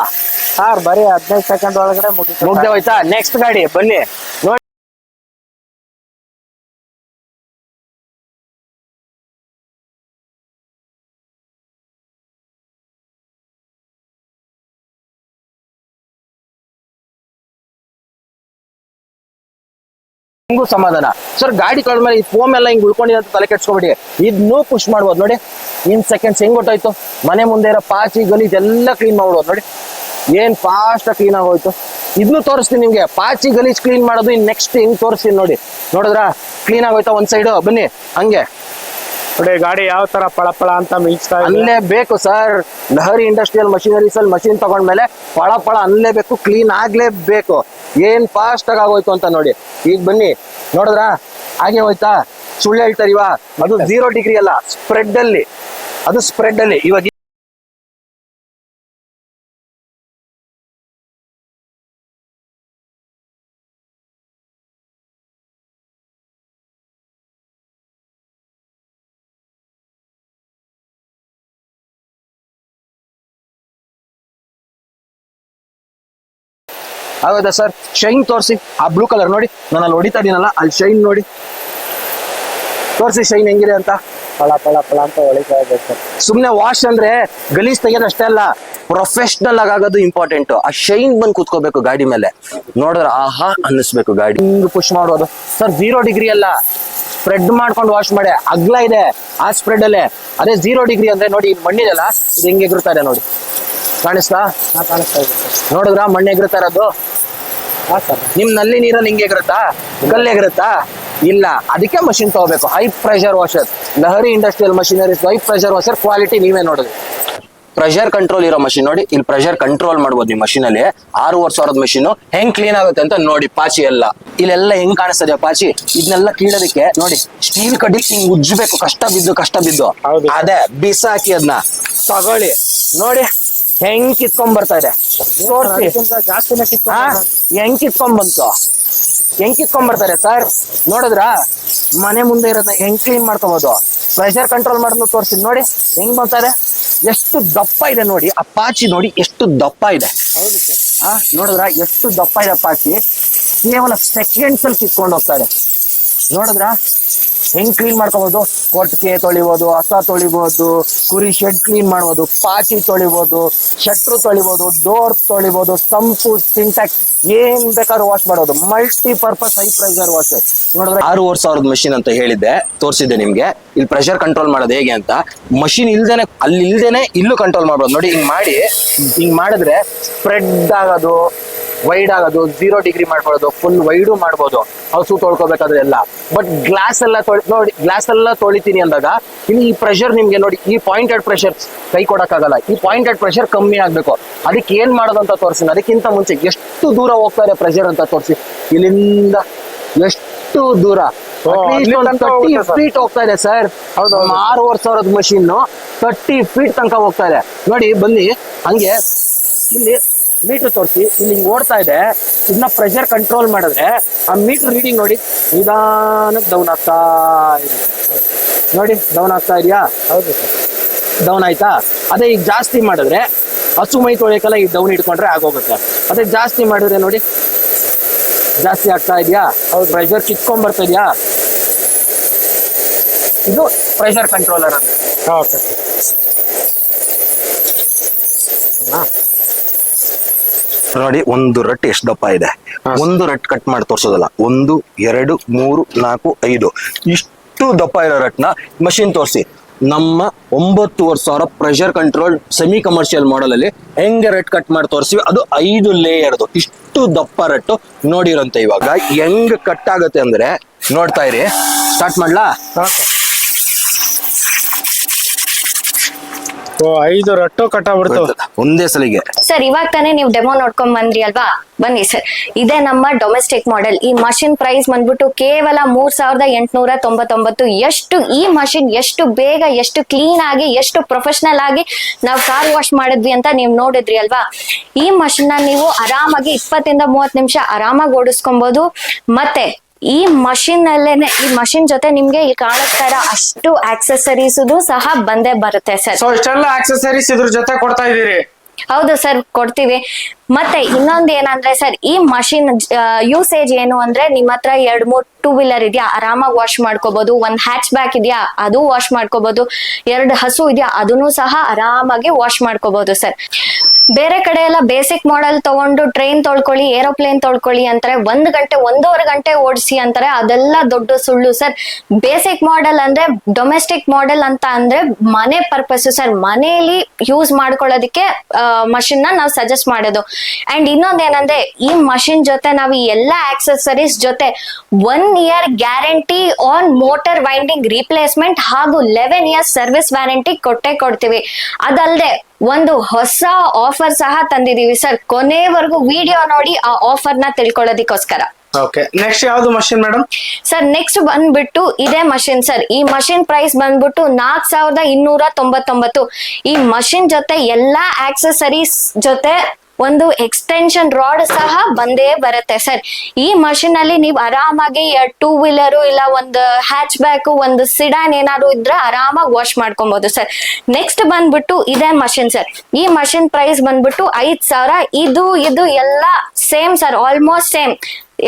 Speaker 3: ಸರ್ ಬರೀ ಹದಿನೈದು ಸೆಕೆಂಡ್ ಒಳಗಡೆ ಮುಗಿದು
Speaker 2: ಮುಗ್ದೆ ಹೋಯ್ತಾ? ನೆಕ್ಸ್ಟ್ ಗಾಡಿ ಬನ್ನಿ. ನೋಡಿ. ಹಿಂಗೂ ಸಮಾಧಾನ. ಸರ್ ಗಾಡಿ ಕಳೆದ್ಮೇಲೆ ಈ ಫೋಮ್ ಎಲ್ಲ ಹಿಂಗ್ ಉಳ್ಕೊಂಡಿದೆ ಅಂತ ತಲೆ ಕೆಡ್ಸ್ಕೊಬೇಡಿ ಇದನ್ನೂ ಪುಷ್ ಮಾಡ್ಬೋದು, ನೋಡಿ. ಇನ್ ಸೆಕೆಂಡ್ಸ್ ಹೆಂಗ್ ಗೊತ್ತಾಯ್ತು? ಮನೆ ಮುಂದೆ ಇರೋ ಪಾಚಿ ಗಲಿ ಇದೆಲ್ಲ ಕ್ಲೀನ್ ಮಾಡ್ಬೋದು, ನೋಡಿ. ಏನ್ ಫಾಸ್ಟ್ ಕ್ಲೀನ್ ಆಗೋಯ್ತು. ಇದನ್ನು ತೋರಿಸ್ತೀನಿ ನಿಮ್ಗೆ. ಪಾಚಿ, ಗಲೀಜ್ ಕ್ಲೀನ್ ಮಾಡೋದು ಇನ್ ನೆಕ್ಸ್ಟ್ ಹಿಂಗ್ ತೋರಿಸ್ತೀನಿ ನೋಡಿ. ನೋಡಿದ್ರ? ಕ್ಲೀನ್ ಆಗೋಯ್ತಾ ಒಂದ್ ಸೈಡ್ ಬನ್ನಿ. ಹಂಗೆ.
Speaker 3: ನೋಡಿ ಗಾಡಿ ಯಾವ ತರ ಪಳ ಪಳ ಅಂತ ಮಿಂಚ್ತಾ ಇದೆ.
Speaker 2: ಅಲ್ಲೇ ಬೇಕು ಸರ್. ಲಹರಿ ಇಂಡಸ್ಟ್ರಿಯಲ್ ಮಷಿನರೀಸ್ ಅಲ್ಲಿ ಮಷಿನ್ ತಗೊಂಡ್ಮೇಲೆ ಪಳ ಪಳ ಅನ್ಲೇಬೇಕು ಕ್ಲೀನ್ ಆಗ್ಲೇಬೇಕು. ಏನ್ ಫಾಸ್ಟ್ ಆಗಿ ಆಗೋಯ್ತು ಅಂತ ನೋಡಿ. ಈಗ ಬನ್ನಿ ನೋಡಿದ್ರಾ? ಹಾಗೆ ಹೋಯ್ತಾ? ಸುಳ್ಳು ಹೇಳ್ತಾರಿವಾ ಅದು ಜೀರೋ ಡಿಗ್ರಿ ಅಲ್ಲ ಸ್ಪ್ರೆಡ್ ಅಲ್ಲಿ. ಅದು ಸ್ಪ್ರೆಡ್ ಅಲ್ಲಿ. ಇವಾಗ ಆಗೋದಾ ಸರ್? ಶೈನ್ ತೋರಿಸಿ. ಆ ಬ್ಲೂ ಕಲರ್ ನೋಡಿ. ನಾನು ಅಲ್ಲಿ ಹೊಡಿತಾ ಇದೀನಲ್ಲ ಅಲ್ಲಿ ಶೈನ್ ನೋಡಿ. ತೋರಿಸಿ ಶೈನ್ ಹೆಂಗಿದೆ ಅಂತ.
Speaker 3: ಪಳ ಪಳ ಪಳ ಅಂತ ಹೊಳಿತಾ ಇದೆ ಸರ್.
Speaker 2: ಸುಮ್ಮನೆ ವಾಶ್ ಅಂದ್ರೆ ಗಲೀಜ್ ತೆಗೆಯೋದು ಅಷ್ಟೇ ಅಲ್ಲ ಪ್ರೊಫೆಷನಲ್ ಆಗಿ ಆಗೋದು ಇಂಪಾರ್ಟೆಂಟ್ ಆ ಶೈನ್ ಬಂದು ಕೂತ್ಕೋಬೇಕು ಗಾಡಿ ಮೇಲೆ. ನೋಡಿದ್ರೆ ಆಹಾ ಅನ್ನಿಸ್ಬೇಕು ಗಾಡಿ. ಹಿಂಗ್ ಪುಷ್ ಮಾಡೋದು ಸರ್ ಜೀರೋ ಡಿಗ್ರಿ ಅಲ್ಲ. ಸ್ಪ್ರೆಡ್ ಮಾಡ್ಕೊಂಡು ವಾಶ್ ಮಾಡಿ. ಅಗ್ಲ ಇದೆ ಆ ಸ್ಪ್ರೆಡ್ ಅಲ್ಲೇ. ಅದೇ ಜೀರೋ ಡಿಗ್ರಿ ಅಂದ್ರೆ ನೋಡಿ ಮಣ್ಣಿದೆಲ್ಲ ಇದು ಹೆಂಗೆ ಇದೆ ನೋಡಿ. ಕಾಣಿಸ್ತಾ?
Speaker 3: ಹಾ ಕಾಣಿಸ್ತಾ ಇದೆ ಸರ್
Speaker 2: ನೋಡಿದ್ರ? ಮಣ್ಣು ಎಗರುತ್ತಾ ಇರೋದು?
Speaker 3: ಹಾ ಸರ್
Speaker 2: ನಿಮ್ನಲ್ಲಿ ನೀರಲ್ಲಿ ಹಿಂಗೆ ಎಗರುತ್ತಾ? ಕಲ್ಲು ಎಗರುತ್ತಾ? ಇಲ್ಲ. ಅದಕ್ಕೆ ಮಷಿನ್ ತಗೋಬೇಕು. High pressure washer Lahari industrial machineries high pressure washer quality ನೀವೇ ನೋಡಿದ್ರಿ. ಪ್ರೆಷರ್ ಕಂಟ್ರೋಲ್ ಇರೋ ಮಷಿನ್ ನೋಡಿ. ಇಲ್ಲಿ ಪ್ರೆಷರ್ ಕಂಟ್ರೋಲ್ ಮಾಡ್ಬೋದು ನೀವು ಮಷಿನ್ ಅಲ್ಲಿ. ಆರೂವರೆ ಸಾವಿರದ ಮಷಿನ್ ಹೆಂಗ್ ಕ್ಲೀನ್ ಆಗುತ್ತೆ ಅಂತ ನೋಡಿ ಪಾಚಿ ಎಲ್ಲ. ಇಲ್ಲೆಲ್ಲ ಹೆಂಗ್ ಕಾಣಿಸ್ತದೆ ಪಾಚಿ? ಇದನ್ನೆಲ್ಲ ಕೀಳೋದಕ್ಕೆ ನೋಡಿ ಸ್ಟೀಲ್ ಕಡ್ಡಿ ಹಿಂಗ್ ಉಜ್ಜಬೇಕು. ಕಷ್ಟ ಬಿದ್ದು ಕಷ್ಟ ಬಿದ್ದು.
Speaker 3: ಹೌದು.
Speaker 2: ಅದೇ ಬಿಸಾಕಿ ಅದನ್ನ ತಗೊಳ್ಳಿ. ನೋಡಿ. ಹೆಂಗ್ ಕಿತ್ಕೊಂಡ್ ಬರ್ತಾ ಇದೆ? ತೋರ್ಸಿ? ಹೆಂಗ್ ಕಿತ್ಕೊಂಡ್ ಬಂತು? ಹೆಂಗ್ ಕಿತ್ಕೊಂಡ್ ಬರ್ತಾರೆ ಸರ್? ನೋಡಿದ್ರ? ಮನೆ ಮುಂದೆ ಇರೋದ ಹೆಂಗ್ ಕ್ಲೀನ್ ಮಾಡ್ಕೋಬಹುದು ಪ್ರೆಷರ್ ಕಂಟ್ರೋಲ್ ಮಾಡೋದು ತೋರಿಸ್ತೀನಿ ನೋಡಿ ಹೆಂಗ್ ಬರ್ತಾರೆ ಎಷ್ಟು ದಪ್ಪ ಇದೆ ನೋಡಿ. ಆ ಪಾಚಿ ನೋಡಿ ಎಷ್ಟು ದಪ್ಪ ಇದೆ.
Speaker 3: ಹೌದು ಸರ್.
Speaker 2: ಆ ನೋಡಿದ್ರ? ಎಷ್ಟು ದಪ್ಪ ಇದೆ ಪಾಚಿ ಕೇವಲ ಸೆಕೆಂಡ್ಸ್ ಅಲ್ಲಿ ಕಿತ್ಕೊಂಡು ಹೋಗ್ತಾರೆ ನೋಡಿದ್ರ? ಹೆಂಗ್ ಕ್ಲೀನ್ ಮಾಡ್ಕೋಬಹುದು ಕೊಟ್ಟಿಗೆ ತೊಳಿಬಹುದು ಹಸ ತೊಳಿಬಹುದು ಕುರಿ ಶೆಡ್ ಕ್ಲೀನ್ ಮಾಡ್ಬೋದು, ಪಾಚಿ ತೊಳಿಬಹುದು ಶಟ್ರು ತೊಳಿಬಹುದು ಡೋರ್ ತೊಳಿಬಹುದು ಸಂಪು ಸಿಂಟ್ಯಾಕ್ಸ್ ಏನ್ ಬೇಕಾದ್ರೂ ವಾಶ್ ಮಾಡೋದು. Multi purpose high pressure wash ನೋಡಿದ್ರೆ ಆರೂವರೆ ಸಾವಿರದ ಮಷಿನ್ ಅಂತ ಹೇಳಿದ್ದೆ, ತೋರಿಸಿದ್ದೆ ನಿಮ್ಗೆ. ಇಲ್ಲಿ ಪ್ರೆಷರ್ ಕಂಟ್ರೋಲ್ ಮಾಡೋದು ಹೇಗೆ ಅಂತ. ಮಷಿನ್ ಇಲ್ದೇನೆ, ಅಲ್ಲಿ ಇಲ್ದೇನೆ ಇಲ್ಲೂ ಕಂಟ್ರೋಲ್ ಮಾಡ್ಬೋದು. ನೋಡಿ, ಹಿಂಗ್ ಮಾಡಿ, ಹಿಂಗ್ ಮಾಡಿದ್ರೆ ಸ್ಪ್ರೆಡ್ ಆಗೋದು. ವೈಡ್ ಆಗೋದು ಜೀರೋ ಡಿಗ್ರಿ ಮಾಡ್ಕೊಳ್ಳೋದು ಫುಲ್ ವೈಡು ಮಾಡ್ಬೋದು. ಹಸು ತೊಳ್ಕೊಬೇಕಾದ್ರೆ ಎಲ್ಲ. ಬಟ್ ಗ್ಲಾಸ್ ಎಲ್ಲ ತೊಳಿ ನೋಡಿ ಗ್ಲಾಸ್ ಎಲ್ಲ ತೊಳಿತೀನಿ ಅಂದಾಗ ಇಲ್ಲಿ ಈ ಪ್ರೆಷರ್ ನಿಮ್ಗೆ ನೋಡಿ ಈ ಪಾಯಿಂಟೆಡ್ ಪ್ರೆಷರ್ ಕೈ ಕೊಡಕ್ಕಾಗಲ್ಲ. ಈ ಪಾಯಿಂಟೆಡ್ ಪ್ರೆಷರ್ ಕಮ್ಮಿ ಆಗಬೇಕು. ಅದಕ್ಕೆ ಏನ್ ಮಾಡೋದು ಅಂತ ತೋರಿಸಿ ಅದಕ್ಕಿಂತ ಮುಂಚೆ ಎಷ್ಟು ದೂರ ಹೋಗ್ತಾ ಇದೆ ಪ್ರೆಷರ್ ಅಂತ ತೋರಿಸಿ. ಇಲ್ಲಿಂದ ಎಷ್ಟು ದೂರ? ತರ್ಟಿ ಫೀಟ್ ಹೋಗ್ತಾ ಇದೆ ಸರ್
Speaker 3: ಹೌದು.
Speaker 2: ಆರೂವರೆ ಸಾವಿರದ ಮಷೀನ್ ತರ್ಟಿ ಫೀಟ್ ತನಕ ಹೋಗ್ತಾ ಇದೆ. ನೋಡಿ ಬನ್ನಿ ಹಂಗೆ. ಇಲ್ಲಿ ಮೀಟರ್ ತೋರಿಸಿ. ಇಲ್ಲಿ ಹಿಂಗೆ ಓಡ್ತಾ ಇದೆ. ಇದನ್ನ ಪ್ರೆಷರ್ ಕಂಟ್ರೋಲ್ ಮಾಡಿದ್ರೆ ಆ ಮೀಟರ್ ರೀಡಿಂಗ್ ನೋಡಿ ನಿಧಾನಕ್ಕೆ ಡೌನ್ ಆಗ್ತಾ ಇದೆ. ನೋಡಿ ಡೌನ್ ಆಗ್ತಾ ಇದೆಯಾ?
Speaker 3: ಹೌದು ಸರ್.
Speaker 2: ಡೌನ್ ಆಯ್ತಾ? ಅದೇ ಈಗ ಜಾಸ್ತಿ ಮಾಡಿದ್ರೆ ಹಸು ಮೈ ತೊಳೆಯಕ್ಕೆಲ್ಲ ಈಗ ಡೌನ್ ಇಟ್ಕೊಂಡ್ರೆ ಆಗೋಗುತ್ತೆ. ಅದೇ ಜಾಸ್ತಿ ಮಾಡಿದ್ರೆ ನೋಡಿ ಜಾಸ್ತಿ ಆಗ್ತಾ ಇದೆಯಾ? ಹೌದು. ಪ್ರೆಷರ್ ಕಿತ್ಕೊಂಡ್ ಬರ್ತಾ ಇದೆಯಾ? ಇದು ಪ್ರೆಷರ್ ಕಂಟ್ರೋಲರ್ ಅಂತ.
Speaker 3: ಓಕೆ.
Speaker 2: ನೋಡಿ ಒಂದು ರಟ್ ಎಷ್ಟು ದಪ್ಪ ಇದೆ. ಒಂದು ರಟ್ ಕಟ್ ಮಾಡಿ ತೋರ್ಸೋದಲ್ಲ. ಒಂದು ಎರಡು ಮೂರು ನಾಲ್ಕು ಐದು. ಇಷ್ಟು ದಪ್ಪ ಇರೋ ರಟ್ನ ಮಷಿನ್ ತೋರಿಸಿ. ನಮ್ಮ ಒಂಬತ್ತುವರೆ ಸಾವಿರ pressure control semi commercial model ಅಲ್ಲಿ ಹೆಂಗೆ ರಟ್ ಕಟ್ ಮಾಡಿ ತೋರಿಸಿವಿ ಅದು ಐದು ಲೇಯರ್ದು. ಇಷ್ಟು ದಪ್ಪ ರಟ್ಟು ನೋಡಿರಂತೆ ಇವಾಗ. ಹೆಂಗ್ ಕಟ್ ಆಗುತ್ತೆ ಅಂದ್ರೆ ನೋಡ್ತಾ ಇರಿ. ಸ್ಟಾರ್ಟ್ ಮಾಡ್ಲಾ?
Speaker 3: ಓ ಐದು ರಟ್ಟು
Speaker 2: ಒಂದೇ ಸಲಿಗೆ.
Speaker 1: ಸರ್ ಇವಾಗ ತಾನೇ ನೀವು ಡೆಮೋ ನೋಡ್ಕೊಂಡ್ ಬಂದ್ರಿ ಅಲ್ವಾ? ಬನ್ನಿ ಸರ್. ಇದೇ ನಮ್ಮ ಡೊಮೆಸ್ಟಿಕ್ ಮಾಡೆಲ್ ಈ ಮಷಿನ್ ಪ್ರೈಸ್ ಬಂದ್ಬಿಟ್ಟು ಕೇವಲ ಮೂರ್ ಸಾವಿರದ ಎಂಟುನೂರ ತೊಂಬತ್ತೊಂಬತ್ತು. ಎಷ್ಟು ಈ ಮಷಿನ್ ಎಷ್ಟು ಬೇಗ ಎಷ್ಟು ಕ್ಲೀನ್ ಆಗಿ ಎಷ್ಟು ಪ್ರೊಫೆಷನಲ್ ಆಗಿ ನಾವು ಕಾರ್ ವಾಶ್ ಮಾಡಿದ್ವಿ ಅಂತ ನೀವು ನೋಡಿದ್ರಿ ಅಲ್ವಾ? ಈ ಮಷಿನ್ನ ನೀವು ಆರಾಮಾಗಿ ಇಪ್ಪತ್ತಿಂದ ಮೂವತ್ತು ನಿಮಿಷ ಆರಾಮಾಗಿ ಓಡಿಸ್ಕೊಬಹುದು ಮತ್ತೆ ಈ ಮಷಿನ್ ಅಲ್ಲೇನೆ ಈ ಮಷಿನ್ ಜೊತೆ ನಿಮ್ಗೆ ಇಲ್ಲಿ ಕಾಣಿಸ್ತಾ ಇರೋ ಅಷ್ಟು ಆಕ್ಸೆಸರೀಸ್ ಸಹ ಬಂದೇ ಬರುತ್ತೆ ಸರ್.
Speaker 3: ಸೊ ಇಷ್ಟೆಲ್ಲ ಆಕ್ಸೆಸರೀಸ್ ಇದ್ರ ಜೊತೆ ಕೊಡ್ತಾ ಇದೀರಿ
Speaker 1: ಹೌದು ಸರ್ ಕೊಡ್ತೀವಿ. ಮತ್ತೆ ಇನ್ನೊಂದು ಏನಂದ್ರೆ ಸರ್ ಈ ಮಷಿನ್ ಯೂಸೇಜ್ ಏನು ಅಂದ್ರೆ ನಿಮ್ಮ ಹತ್ರ ಎರಡ್ ಮೂರ್ ಟೂ ವೀಲರ್ ಇದೆಯಾ ಆರಾಮಾಗಿ ವಾಶ್ ಮಾಡ್ಕೋಬಹುದು ಒಂದ್ ಹ್ಯಾಚ್ ಬ್ಯಾಕ್ ಇದೆಯಾ ಅದು ವಾಶ್ ಮಾಡ್ಕೋಬಹುದು ಎರಡು ಹಸು ಇದೆಯಾ ಅದನ್ನು ಸಹ ಆರಾಮಾಗಿ ವಾಶ್ ಮಾಡ್ಕೋಬಹುದು ಸರ್. ಬೇರೆ ಕಡೆ ಎಲ್ಲ ಬೇಸಿಕ್ ಮಾಡೆಲ್ ತಗೊಂಡು ಟ್ರೈನ್ ತೊಳ್ಕೊಳ್ಳಿ ಏರೋಪ್ಲೇನ್ ತೊಳ್ಕೊಳ್ಳಿ ಅಂತಾರೆ. ಒಂದ್ ಗಂಟೆ, ಒಂದೂವರೆ ಗಂಟೆ ಓಡಿಸಿ ಅಂತಾರೆ. ಅದೆಲ್ಲ ದೊಡ್ಡ ಸುಳ್ಳು ಸರ್. ಬೇಸಿಕ್ ಮಾಡೆಲ್ ಅಂದ್ರೆ ಡೊಮೆಸ್ಟಿಕ್ ಮಾಡೆಲ್ ಅಂತ ಅಂದ್ರೆ ಮನೆ ಪರ್ಪಸ್ ಸರ್. ಮನೆಯಲ್ಲಿ ಯೂಸ್ ಮಾಡ್ಕೊಳ್ಳೋದಕ್ಕೆ ಮಷಿನ್ನ ನಾವು ಸಜೆಸ್ಟ್ ಮಾಡೋದು. ಅಂಡ್ ಇನ್ನೊಂದ್ ಏನಂದ್ರೆ, ಈ ಮಷಿನ್ ಜೊತೆ ನಾವು ಈ ಎಲ್ಲಾ ಆಕ್ಸೆಸರೀಸ್ ಜೊತೆ one year guarantee on motor winding replacement ಹಾಗೂ ಲೆವೆನ್ ಇಯರ್ಸ್ ಸರ್ವಿಸ್ ವ್ಯಾರಂಟಿ ಕೊಟ್ಟೆ ಕೊಡ್ತೀವಿ. ಅದಲ್ಲದೆ ಒಂದು ಹೊಸ ಆಫರ್ ಸಹ ತಂದಿದೀವಿ ಸರ್. ಕೊನೆವರೆಗೂ ವಿಡಿಯೋ ನೋಡಿ ಆ ಆಫರ್ನ ತಿಳ್ಕೊಳ್ಳೋದಿಕ್ಕೋಸ್ಕರ.
Speaker 3: ಓಕೆ ನೆಕ್ಸ್ಟ್ ಯಾವ್ದು ಮಷಿನ್ ಮೇಡಮ್
Speaker 1: ಸರ್ ನೆಕ್ಸ್ಟ್ ಬಂದ್ಬಿಟ್ಟು ಇದೇ ಮಷಿನ್ ಸರ್. ಈ ಮಷಿನ್ ಪ್ರೈಸ್ ಬಂದ್ಬಿಟ್ಟು ನಾಲ್ಕ್ ಸಾವಿರದ ಇನ್ನೂರ ತೊಂಬತ್ತೊಂಬತ್ತು. ಈ ಮಷಿನ್ ಜೊತೆ ಎಲ್ಲಾ ಆಕ್ಸೆಸರೀಸ್ ಜೊತೆ ಒಂದು ಎಕ್ಸ್ಟೆನ್ಷನ್ ರಾಡ್ ಸಹ ಬಂದೇ ಬರುತ್ತೆ ಸರ್. ಈ ಮಷಿನ್ ಅಲ್ಲಿ ನೀವು ಆರಾಮಾಗಿ ಟೂ ವೀಲರ್ ಇಲ್ಲ ಒಂದು ಹ್ಯಾಚ್ ಬ್ಯಾಕ್ ಒಂದು ಸಿಡಾನ್ ಏನಾದ್ರು ಇದ್ರೆ ಆರಾಮಾಗಿ ವಾಶ್ ಮಾಡ್ಕೊಬಹುದು ಸರ್. ನೆಕ್ಸ್ಟ್ ಬಂದ್ಬಿಟ್ಟು ಇದೇ ಮಷಿನ್ ಸರ್. ಈ ಮಷಿನ್ ಪ್ರೈಸ್ ಬಂದ್ಬಿಟ್ಟು ಐದ್ ಸಾವಿರ. ಇದು ಇದು ಎಲ್ಲ ಸೇಮ್ ಸರ್ ಆಲ್ಮೋಸ್ಟ್ ಸೇಮ್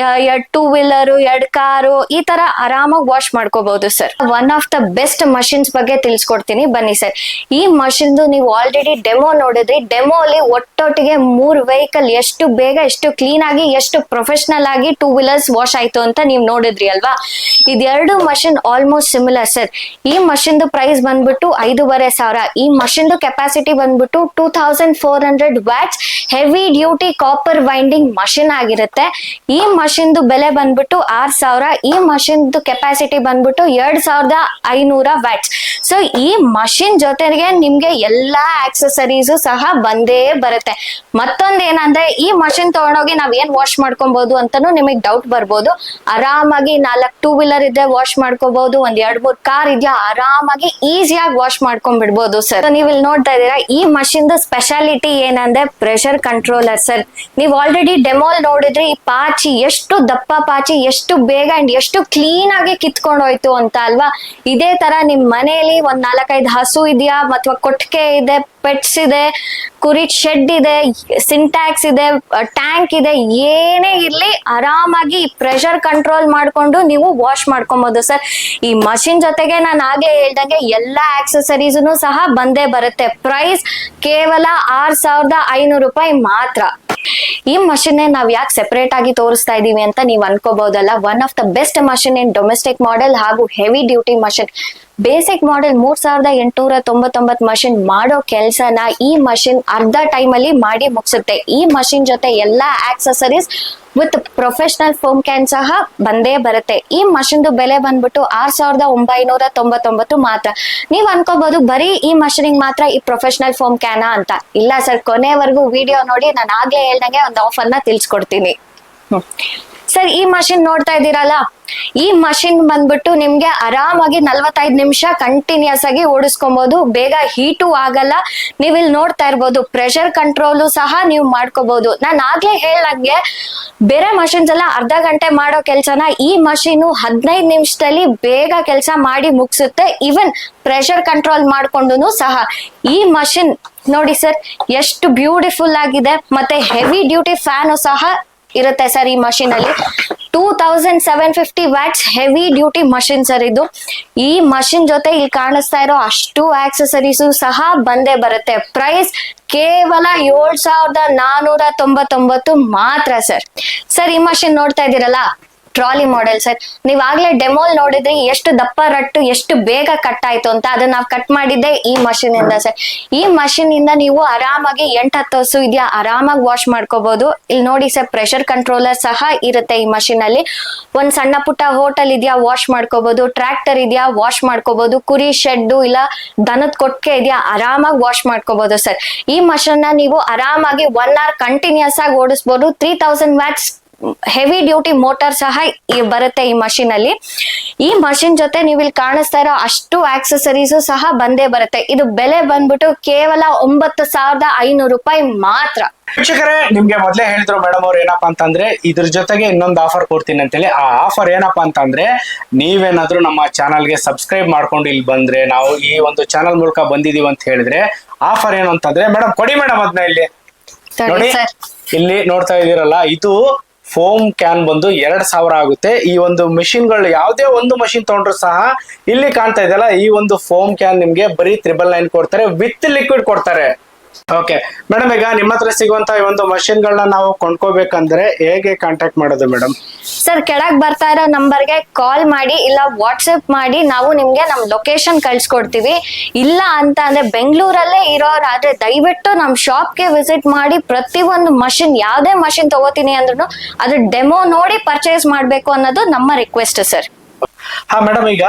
Speaker 1: ಎರಡ್ ಟೂ ವೀಲರ್ ಎರಡ್ ಕಾರು ಈ ತರ ಆರಾಮಾಗಿ ವಾಶ್ ಮಾಡ್ಕೋಬಹುದು sir one of the best machines ಬಗ್ಗೆ ತಿಳಿಸ್ಕೊಡ್ತೀನಿ. ಬನ್ನಿ ಸರ್ ಈ ಮಷಿನ್ ನೀವು ಆಲ್ರೆಡಿ ಡೆಮೋ ನೋಡಿದ್ರಿ. ಡೆಮೋ ಅಲ್ಲಿ ಒಟ್ಟೊಟ್ಟಿಗೆ ಮೂರ್ ವೆಹಿಕಲ್ ಎಷ್ಟು ಬೇಗ, ಎಷ್ಟು ಕ್ಲೀನ್ ಆಗಿ, ಎಷ್ಟು ಪ್ರೊಫೆಷನಲ್ ಆಗಿ ಟೂ ವೀಲರ್ಸ್ ವಾಶ್ ಆಯ್ತು ಅಂತ ನೀವು ನೋಡಿದ್ರಿ ಅಲ್ವಾ? ಇದೆರಡು ಮಷಿನ್ ಆಲ್ಮೋಸ್ಟ್ ಸಿಮಿಲರ್ ಸರ್ ಈ ಮಷಿನ್ದು ಪ್ರೈಸ್ ಬಂದ್ಬಿಟ್ಟು ಐದೂವರೆ ಸಾವಿರ. ಈ ಮಷಿನ್ದು ಕೆಪಾಸಿಟಿ ಬಂದ್ಬಿಟ್ಟು two thousand four hundred watts heavy duty copper winding machine ಆಗಿರುತ್ತೆ. ಈ ಮಷಿನ್ದು ಬೆಲೆ ಬಂದ್ಬಿಟ್ಟು ಆರ್ ಸಾವಿರ. ಈ ಮಷಿನ್ದು ಕೆಪಾಸಿಟಿ ಬಂದ್ಬಿಟ್ಟು ಎರಡ್ ಸಾವಿರದ ಐನೂರ ವ್ಯಾಟ್ಸ್ ಸೊ ಈ ಮಷಿನ್ ಜೊತೆಗೆ ನಿಮ್ಗೆ ಎಲ್ಲಾ ಆಕ್ಸೆಸರೀಸ್ ಸಹ ಬಂದೇ ಬರುತ್ತೆ. ಮತ್ತೊಂದ್ ಏನಂದ್ರೆ, ಈ ಮಷಿನ್ ತಗೊಂಡೋಗಿ ನಾವ್ ಏನ್ ವಾಶ್ ಮಾಡ್ಕೊಬಹುದು ಅಂತಾನು ನಿಮಗೆ ಡೌಟ್ ಬರ್ಬೋದು. ಆರಾಮಾಗಿ ನಾಲ್ಕ್ ಟೂ ವೀಲರ್ ಇದ್ರೆ ವಾಶ್ ಮಾಡ್ಕೋಬಹುದು ಒಂದ್ ಎರಡ್ ಮೂರ್ ಕಾರ್ ಇದೆಯಾ ಆರಾಮಾಗಿ ಈಸಿಯಾಗಿ ವಾಶ್ ಮಾಡ್ಕೊಂಡ್ ಬಿಡ್ಬೋದು ಸರ್ ನೀವು ಇಲ್ಲಿ ನೋಡ್ತಾ ಇದೀರಾ ಈ ಮಷಿನ್ ಸ್ಪೆಷಾಲಿಟಿ ಏನಂದ್ರೆ ಪ್ರೆಷರ್ ಕಂಟ್ರೋಲರ್ ಸರ್ ನೀವು ಆಲ್ರೆಡಿ ಡೆಮೋಲ್ ನೋಡಿದ್ರೆ ಈ ಪಾಚಿ ಎಷ್ಟು ದಪ್ಪ ಪಾಚಿ, ಎಷ್ಟು ಬೇಗ ಅಂಡ್ ಎಷ್ಟು ಕ್ಲೀನ್ ಆಗಿ ಕಿತ್ಕೊಂಡೋಯ್ತು ಅಂತ ಅಲ್ವಾ? ಇದೇ ತರ ನಿಮ್ ಮನೆಯಲ್ಲಿ ಒಂದ್ ನಾಲ್ಕೈದು ಹಸು ಇದೆಯಾ ಅಥವಾ ಕೊಟ್ಟಿಗೆ ಇದೆ ಪೆಟ್ಸ್ ಇದೆ, ಕುರಿ ಶೆಡ್ ಇದೆ ಸಿಂಟ್ಯಾಕ್ಸ್ ಇದೆ ಟ್ಯಾಂಕ್ ಇದೆ, ಏನೇ ಇರ್ಲಿ ಆರಾಮಾಗಿ ಪ್ರೆಷರ್ ಕಂಟ್ರೋಲ್ ಮಾಡ್ಕೊಂಡು ನೀವು ವಾಶ್ ಮಾಡ್ಕೊಬೋದು ಸರ್. ಈ ಮಷಿನ್ ಜೊತೆಗೆ ನಾನು ಆಗ್ಲೇ ಹೇಳ್ದಂಗೆ ಎಲ್ಲಾ ಆಕ್ಸೆಸರೀಸ್ ಸಹ ಬಂದೇ ಬರುತ್ತೆ. ಪ್ರೈಸ್ ಕೇವಲ ಆರ್ ಸಾವಿರದ ಐನೂರು ರೂಪಾಯಿ ಮಾತ್ರ. ಈ ಮಷಿನ್ ನಾವ್ ಯಾಕೆ ಸೆಪರೇಟ್ ಆಗಿ ತೋರಿಸ್ತಾ ಇದೀವಿ ಅಂತ ನೀವು ಅನ್ಕೋಬಹುದಲ್ಲ one of the best machine in domestic model ಹಾಗೂ heavy duty machine basic model ಮೂರ್ ಸಾವಿರದ ಎಂಟುನೂರ ತೊಂಬತ್ತೊಂಬತ್ತು ಮಷಿನ್ ಮಾಡೋ ಕೆಲ್ಸನ ಈ ಮಷಿನ್ ಅರ್ಧ ಟೈಮ್ ಅಲ್ಲಿ ಮಾಡಿ ಮುಗಿಸುತ್ತೆ. ಈ ಮಷಿನ್ ಜೊತೆ ಎಲ್ಲಾ accessories with professional foam can ಸಹ ಬಂದೇ ಬರುತ್ತೆ. ಈ ಮಷಿನ್ದು ಬೆಲೆ ಬಂದ್ಬಿಟ್ಟು ಆರ್ ಸಾವಿರದ ಒಂಬೈನೂರ ತೊಂಬತ್ತೊಂಬತ್ತು ಮಾತ್ರ. ನೀವ್ ಅನ್ಕೋಬಹುದು ಬರೀ ಈ ಮಷಿನಿಗೆ ಮಾತ್ರ ಈ ಪ್ರೊಫೆಷನಲ್ ಫೋಮ್ ಕ್ಯಾನ ಅಂತ. ಇಲ್ಲ ಸರ್ ಕೊನೆವರೆಗೂ ವಿಡಿಯೋ ನೋಡಿ ನಾನು ಆಗ್ಲೇ ಹೇಳ್ದಂಗೆ ಒಂದು ಆಫರ್ ಆಫರ್ನ ತಿಳಿಸ್ಕೊಡ್ತೀನಿ. ಸರ್, ಈ ಮಷಿನ್ ನೋಡ್ತಾ ಇದ್ದೀರಲ್ಲ? ಈ ಮಷಿನ್ ಬಂದ್ಬಿಟ್ಟು ನಿಮ್ಗೆ ಆರಾಮಾಗಿ ನಲ್ವತ್ತೈದು ನಿಮಿಷ ಕಂಟಿನ್ಯೂಸ್ ಆಗಿ ಓಡಿಸ್ಕೊಬಹುದು ಬೇಗ ಹೀಟು ಆಗಲ್ಲ. ನೀವು ಇಲ್ಲಿ ನೋಡ್ತಾ ಇರ್ಬೋದು ಪ್ರೆಷರ್ ಕಂಟ್ರೋಲು ಸಹ ನೀವು ಮಾಡ್ಕೋಬಹುದು ನಾನು ಆಗ್ಲೇ ಹೇಳಂಗೆ ಬೇರೆ ಮಷಿನ್ಸ್ ಎಲ್ಲ ಅರ್ಧ ಗಂಟೆ ಮಾಡೋ ಕೆಲಸನ ಈ ಮಷೀನು ಹದಿನೈದು ನಿಮಿಷದಲ್ಲಿ ಬೇಗ ಕೆಲಸ ಮಾಡಿ ಮುಗಿಸುತ್ತೆ. ಈವನ್ ಪ್ರೆಷರ್ ಕಂಟ್ರೋಲ್ ಮಾಡ್ಕೊಂಡು ಸಹ. ಈ ಮಷಿನ್ ನೋಡಿ ಸರ್, ಎಷ್ಟು ಬ್ಯೂಟಿಫುಲ್ ಆಗಿದೆ. ಮತ್ತೆ ಹೆವಿ ಡ್ಯೂಟಿ ಫ್ಯಾನು ಸಹ ಇರುತ್ತೆ ಸರ್ ಈ ಮಷೀನ್ ಅಲ್ಲಿ. Two thousand seven fifty watts heavy duty machine sir ಇದು. ಈ ಮಷಿನ್ ಜೊತೆ ಇಲ್ಲಿ ಕಾಣಿಸ್ತಾ ಇರೋ ಅಷ್ಟು ಆಕ್ಸೆಸರೀಸ್ ಸಹ ಬಂದೇ ಬರುತ್ತೆ. ಪ್ರೈಸ್ ಕೇವಲ ಏಳ್ ಸಾವಿರದ ನಾನೂರ ತೊಂಬತ್ತೊಂಬತ್ತು ಮಾತ್ರ ಸರ್. ಸರ್, ಈ ಮಷಿನ್ ನೋಡ್ತಾ ಇದ್ದೀರಲ್ಲ? Trolley model sir. ನೀವಾಗ್ಲೇ ಡೆಮೋಲ್ ನೋಡಿದ್ರೆ ಎಷ್ಟು ದಪ್ಪ ರಟ್ಟು, ಎಷ್ಟು ಬೇಗ ಕಟ್ ಆಯ್ತು ಅಂತ ಅದನ್ನ ನಾವು ಕಟ್ ಮಾಡಿದ್ದೆ ಈ ಮಷಿನ್ ಇಂದ ಸರ್. ಈ ಮಷಿನ್ ಇಂದ ನೀವು ಆರಾಮಾಗಿ ಎಂಟ್ ಹತ್ತು ಹಸು ಇದೆಯಾ, ಆರಾಮಾಗಿ ವಾಶ್ ಮಾಡ್ಕೋಬಹುದು ಇಲ್ಲಿ ನೋಡಿ ಸರ್ ಪ್ರೆಷರ್ ಕಂಟ್ರೋಲರ್ ಸಹ ಇರುತ್ತೆ ಈ ಮಷಿನ್ ಅಲ್ಲಿ. ಒಂದ್ ಸಣ್ಣ ಪುಟ್ಟ ಹೋಟೆಲ್ ಇದೆಯಾ ವಾಶ್ ಮಾಡ್ಕೋಬಹುದು ಟ್ರ್ಯಾಕ್ಟರ್ ಇದೆಯಾ ವಾಶ್ ಮಾಡ್ಕೋಬಹುದು ಕುರಿ ಶೆಡ್ ಇಲ್ಲ ದನದ ಕೊಟ್ಟಿಗೆ ಇದೆಯಾ, ಆರಾಮಾಗಿ ವಾಶ್ ಮಾಡ್ಕೋಬಹುದು ಸರ್. ಈ ಮಷಿನ್ನ ನೀವು ಆರಾಮಾಗಿ ಒನ್ ಅವರ್ ಕಂಟಿನ್ಯೂಸ್ ಆಗಿ ಓಡಿಸ್ಬೋದು. Three thousand watts heavy duty motor ಸಹ ಈ- ಬರುತ್ತೆ ಈ ಮಷಿನ್ ಅಲ್ಲಿ. ಈ ಮಷಿನ್ ಜೊತೆ ನೀವು ಇಲ್ಲಿ ಕಾಣಿಸ್ತಾ ಇರೋ ಅಷ್ಟು ಆಕ್ಸೆಸರೀಸ್ ಸಹ ಬಂದೇ ಬರುತ್ತೆ. ಇದು ಬೆಲೆ ಬಂದ್ಬಿಟ್ಟು ಕೇವಲ ಒಂಬತ್ತು ಸಾವಿರದ ಐನೂರು ರೂಪಾಯಿ ಮಾತ್ರ.
Speaker 3: ವೀಕ್ಷಕರೇ ನಿಮ್ಗೆ ಮೊದ್ಲೇ ಹೇಳಿದ್ರು ಮೇಡಮ್ ಅವ್ರು ಏನಪ್ಪಾ ಅಂತಂದ್ರೆ ಇದ್ರ ಜೊತೆಗೆ ಇನ್ನೊಂದು ಆಫರ್ ಕೊಡ್ತೀನಿ ಅಂತೇಳಿ. ಆ ಆಫರ್ ಏನಪ್ಪಾ ಅಂತಂದ್ರೆ ನೀವೇನಾದ್ರೂ ನಮ್ಮ ಚಾನಲ್ಗೆ ಸಬ್ಸ್ಕ್ರೈಬ್ ಮಾಡ್ಕೊಂಡು ಇಲ್ಲಿ ಬಂದ್ರೆ ನಾವು ಈ ಒಂದು ಚಾನಲ್ ಮೂಲಕ ಬಂದಿದೀವಿ ಅಂತ ಹೇಳಿದ್ರೆ ಆಫರ್ ಏನು ಅಂತಂದ್ರೆ ಮೇಡಮ್ ಕೊಡಿ ಮೇಡಮ್ ಅದನ್ನ ಇಲ್ಲಿ.
Speaker 1: ನೋಡಿ
Speaker 3: ಇಲ್ಲಿ ನೋಡ್ತಾ ಇದೀರಲ್ಲ ಇದು ಫೋಮ್ ಕ್ಯಾನ್ ಬಂದು ಎರಡ್ ಸಾವಿರ ಆಗುತ್ತೆ. ಈ ಒಂದು ಗಳು ಯಾವುದೇ ಒಂದು ಮಷಿನ್ ತೊಗೊಂಡ್ರು ಸಹ ಇಲ್ಲಿ ಕಾಣ್ತಾ ಇದೆಯಲ್ಲ, ಈ ಒಂದು ಫೋಮ್ ಕ್ಯಾನ್ ನಿಮ್ಗೆ ಬರೀ ತ್ರಿಬಲ್ ನೈನ್ ಕೊಡ್ತಾರೆ, ವಿತ್ ಲಿಕ್ವಿಡ್ ಕೊಡ್ತಾರೆ. ಓಕೆ ಮೇಡಮ್ ಈಗ ನಿಮ್ಮ ಹತ್ರ ಸಿಗುವಂತ ಒಂದು ಗಳನ್ನ ನಾವು ಕೊಂಡ್ಕೋಬೇಕಂದ್ರೆ ಹೇಗೆ ಕಾಂಟ್ಯಾಕ್ಟ್ ಮಾಡೋದು ಮೇಡಮ್
Speaker 1: ಸರ್ ಕೆಳಗ್ ಬರ್ತಾ ಇರೋ ನಂಬರ್ಗೆ ಕಾಲ್ ಮಾಡಿ ಇಲ್ಲ ವಾಟ್ಸಪ್ ಮಾಡಿ ನಾವು ನಿಮ್ಗೆ ನಮ್ ಲೊಕೇಶನ್ ಕಳ್ಸ್ಕೊಡ್ತೀವಿ. ಇಲ್ಲ ಅಂತ ಅಂದ್ರೆ ಬೆಂಗಳೂರಲ್ಲೇ ಇರೋರಾದ್ರೆ ದಯವಿಟ್ಟು ನಮ್ ಶಾಪ್ಗೆ ವಿಸಿಟ್ ಮಾಡಿ ಪ್ರತಿ ಒಂದು ಮಷಿನ್ ಯಾವ್ದೇ ಮಷಿನ್ ತಗೋತೀನಿ ಅಂದ್ರೂ ಅದ್ರ ಡೆಮೋ ನೋಡಿ ಪರ್ಚೇಸ್ ಮಾಡ್ಬೇಕು ಅನ್ನೋದು ನಮ್ಮ ರಿಕ್ವೆಸ್ಟ್ ಸರ್
Speaker 3: ಹಾ ಮೇಡಮ್ ಈಗ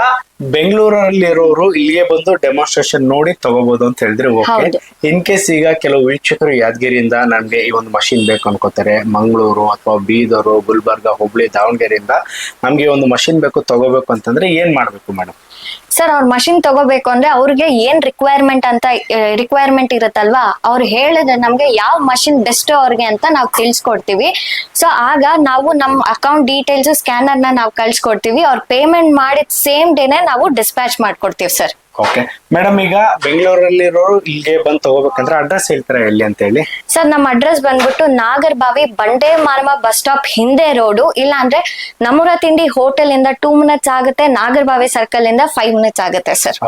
Speaker 3: ಬೆಂಗಳೂರಲ್ಲಿ ಇರೋರು ಇಲ್ಲಿಗೆ ಬಂದು ಡೆಮಾನ್ಸ್ಟ್ರೇಷನ್ ನೋಡಿ ತಗೋಬಹುದು ಅಂತ ಹೇಳಿದ್ರೆ ಓಕೆ ಇನ್ ಕೇಸ್ ಈಗ ಕೆಲವು ವೀಕ್ಷಕರು ಯಾದಗಿರಿಯಿಂದ ನಮ್ಗೆ ಈ ಒಂದು ಮಷಿನ್ ಬೇಕು ಅನ್ಕೋತಾರೆ ಮಂಗಳೂರು ಅಥವಾ ಬೀದರು ಗುಲ್ಬರ್ಗ ಹುಬ್ಳಿ ದಾವಣಗೆರೆಯಿಂದ ನಮ್ಗೆ ಒಂದು ಮಷಿನ್ ಬೇಕು ತಗೋಬೇಕು ಅಂತಂದ್ರೆ ಏನ್ ಮಾಡ್ಬೇಕು ಮೇಡಮ್
Speaker 1: ಸರ್, ಅವ್ರ ಮಷಿನ್ ತಗೋಬೇಕು ಅಂದ್ರೆ ಅವ್ರಿಗೆ ಏನ್ ರಿಕ್ವೈರ್ಮೆಂಟ್ ಅಂತ ರಿಕ್ವೈರ್ಮೆಂಟ್ ಇರುತ್ತಲ್ವಾ? ಅವ್ರು ಹೇಳಿದ್ರೆ ನಮ್ಗೆ ಯಾವ ಮಷಿನ್ ಬೆಸ್ಟ್ ಅವ್ರಿಗೆ ಅಂತ ನಾವು ತಿಳಿಸ್ಕೊಡ್ತೀವಿ. ಸೊ ಆಗ ನಾವು ನಮ್ಮ ಅಕೌಂಟ್ ಡೀಟೇಲ್ಸ್ ಸ್ಕ್ಯಾನರ್ನ ನಾವು ಕಳ್ಸಿಕೊಡ್ತೀವಿ. ಅವ್ರ ಪೇಮೆಂಟ್ ಮಾಡಿದ ಸೇಮ್ ಡೇನೆ ನಾವು ಡಿಸ್ಪ್ಯಾಚ್ ಮಾಡ್ಕೊಡ್ತೀವಿ, ಸರ್.
Speaker 3: ಓಕೆ ಮೇಡಮ್ ಈಗ ಬೆಂಗಳೂರಲ್ಲಿರೋರು ಇಲ್ಲಿಗೆ ಬಂದು ತಗೋಬೇಕಂದ್ರೆ ಅಡ್ರೆಸ್ ಹೇಳ್ತಾರೆ ಎಲ್ಲಿ ಅಂತ ಹೇಳಿ?
Speaker 1: ಸರ್ ನಮ್ಮ ಅಡ್ರೆಸ್ ಬಂದ್ಬಿಟ್ಟು ನಾಗರ್ಬಾವಿ ಬಂಡೆ ಮಾರ್ಮ ಬಸ್ ಸ್ಟಾಪ್ ಹಿಂದೆ ರೋಡು. ಇಲ್ಲ ಅಂದ್ರೆ ನಮ್ಮೂರ ತಿಂಡಿ ಹೋಟೆಲ್ ಇಂದ ಟೂ ಮಿನಿಟ್ಸ್ ಆಗುತ್ತೆ ನಾಗರ್ಬಾವಿ ಸರ್ಕಲ್ ಇಂದ ಫೈವ್ ಮಿನಿಟ್ಸ್ ಆಗುತ್ತೆ ಸರ್